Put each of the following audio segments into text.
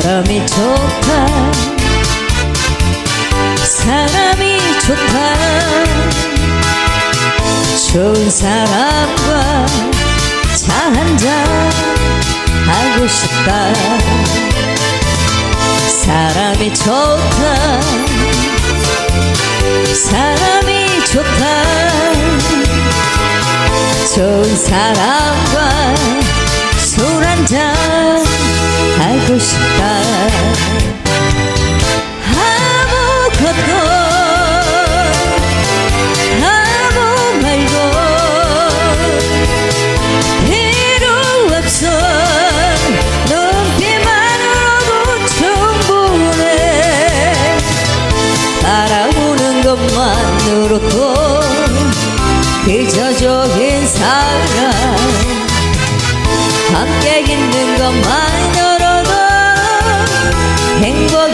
사람이 좋다. 사람이 좋다. 좋은 사람과 차 한잔 하고 싶다. 사람이 좋다. 사람이 좋다. 좋은 사람과 술 한잔 것만으로도 그저 좋은 사람 함께 있는 것만으로도 행복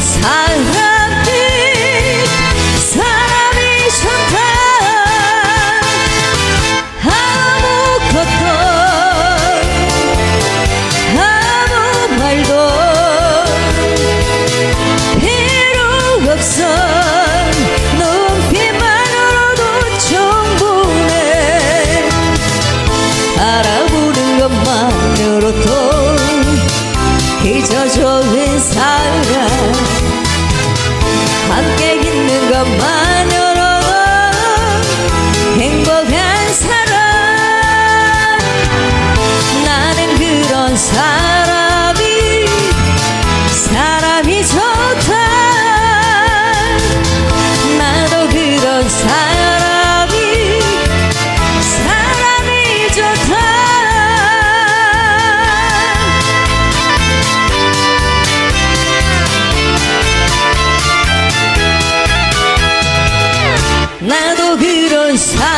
사람이 사람이 좋다. 아무것도 아무 말도 필요 없어. 눈빛만으로도 충분해. 알아보는 것만으로도 좋은 나도 그런 사람